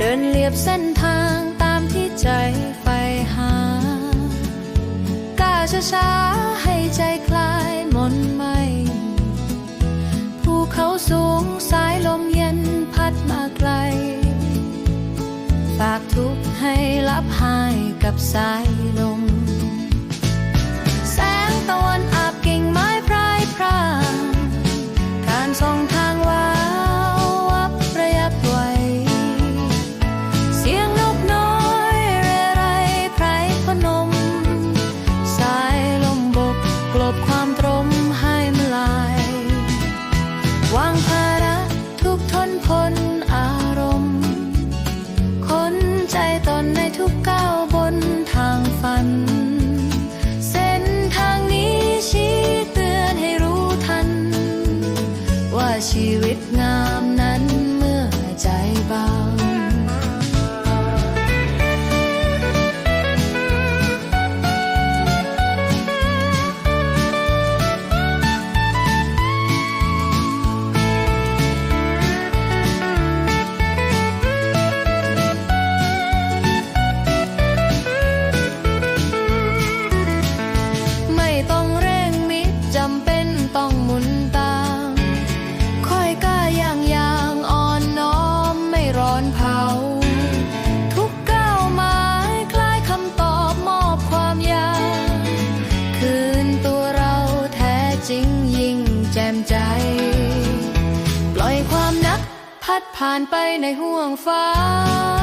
เดินเลียบเส้นทางตามที่ใจใฝ่หาก้าช้าให้ใจคลายมนไม่ภูเขาสูงสายลมเย็นพัดมาไกล ฝากทุกให้รับหายกับสายลม แสงตะวันอาบกิ่งไม้พรายพรางการส่องทาง ผ่านไปในห่วงฟ้า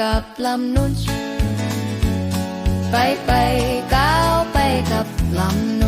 กับลำนุ่นไปไปก้าวไปกับลำนุน